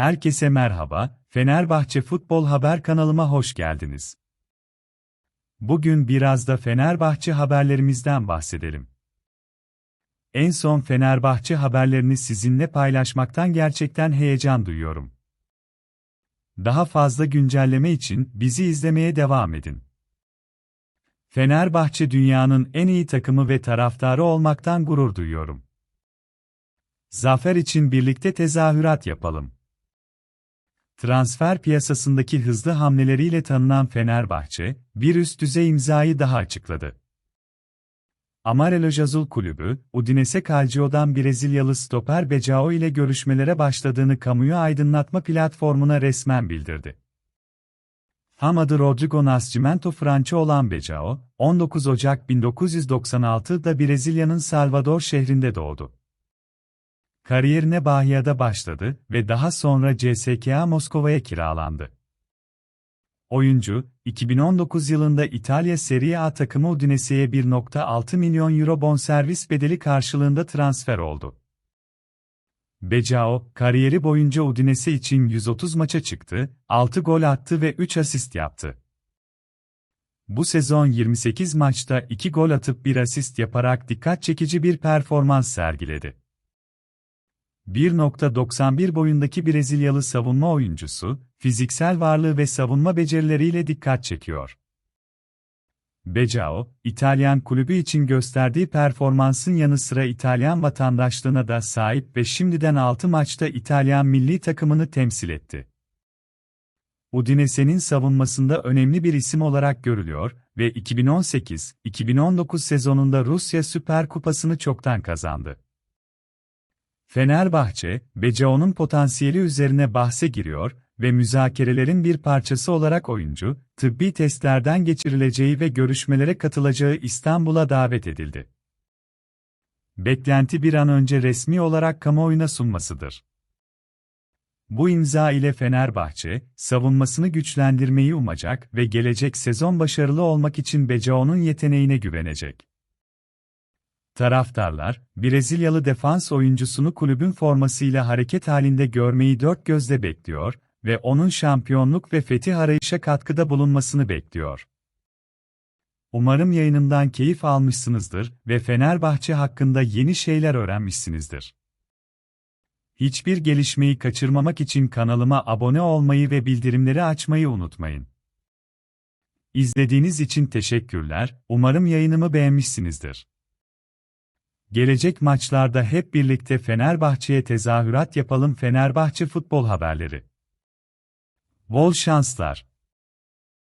Herkese merhaba, Fenerbahçe Futbol Haber kanalıma hoş geldiniz. Bugün biraz da Fenerbahçe haberlerimizden bahsedelim. En son Fenerbahçe haberlerini sizinle paylaşmaktan gerçekten heyecan duyuyorum. Daha fazla güncelleme için bizi izlemeye devam edin. Fenerbahçe dünyanın en iyi takımı ve taraftarı olmaktan gurur duyuyorum. Zafer için birlikte tezahürat yapalım. Transfer piyasasındaki hızlı hamleleriyle tanınan Fenerbahçe, bir üst düzey imzayı daha açıkladı. Amarelo Jazul Kulübü, Udinese Calcio'dan Brezilyalı stoper Becao ile görüşmelere başladığını kamuyu aydınlatma platformuna resmen bildirdi. Ham adı Rodrigo Nascimento Franco olan Becao, 19 Ocak 1996'da Brezilya'nın Salvador şehrinde doğdu. Kariyerine Bahia'da başladı ve daha sonra CSKA Moskova'ya kiralandı. Oyuncu, 2019 yılında İtalya Serie A takımı Udinese'ye 1.6 milyon euro bonservis bedeli karşılığında transfer oldu. Becao, kariyeri boyunca Udinese için 130 maça çıktı, 6 gol attı ve 3 asist yaptı. Bu sezon 28 maçta 2 gol atıp 1 asist yaparak dikkat çekici bir performans sergiledi. 1.91 boyundaki Brezilyalı savunma oyuncusu, fiziksel varlığı ve savunma becerileriyle dikkat çekiyor. Becao, İtalyan kulübü için gösterdiği performansın yanı sıra İtalyan vatandaşlığına da sahip ve şimdiden 6 maçta İtalyan milli takımını temsil etti. Udinese'nin savunmasında önemli bir isim olarak görülüyor ve 2018-2019 sezonunda Rusya Süper Kupası'nı çoktan kazandı. Fenerbahçe, Becao'nun potansiyeli üzerine bahse giriyor ve müzakerelerin bir parçası olarak oyuncu, tıbbi testlerden geçirileceği ve görüşmelere katılacağı İstanbul'a davet edildi. Beklenti bir an önce resmi olarak kamuoyuna sunmasıdır. Bu imza ile Fenerbahçe, savunmasını güçlendirmeyi umacak ve gelecek sezon başarılı olmak için Becao'nun yeteneğine güvenecek. Taraftarlar, Brezilyalı defans oyuncusunu kulübün formasıyla hareket halinde görmeyi dört gözle bekliyor ve onun şampiyonluk ve fetih arayışa katkıda bulunmasını bekliyor. Umarım yayınımdan keyif almışsınızdır ve Fenerbahçe hakkında yeni şeyler öğrenmişsinizdir. Hiçbir gelişmeyi kaçırmamak için kanalıma abone olmayı ve bildirimleri açmayı unutmayın. İzlediğiniz için teşekkürler, umarım yayınımı beğenmişsinizdir. Gelecek maçlarda hep birlikte Fenerbahçe'ye tezahürat yapalım Fenerbahçe futbol haberleri. Bol şanslar.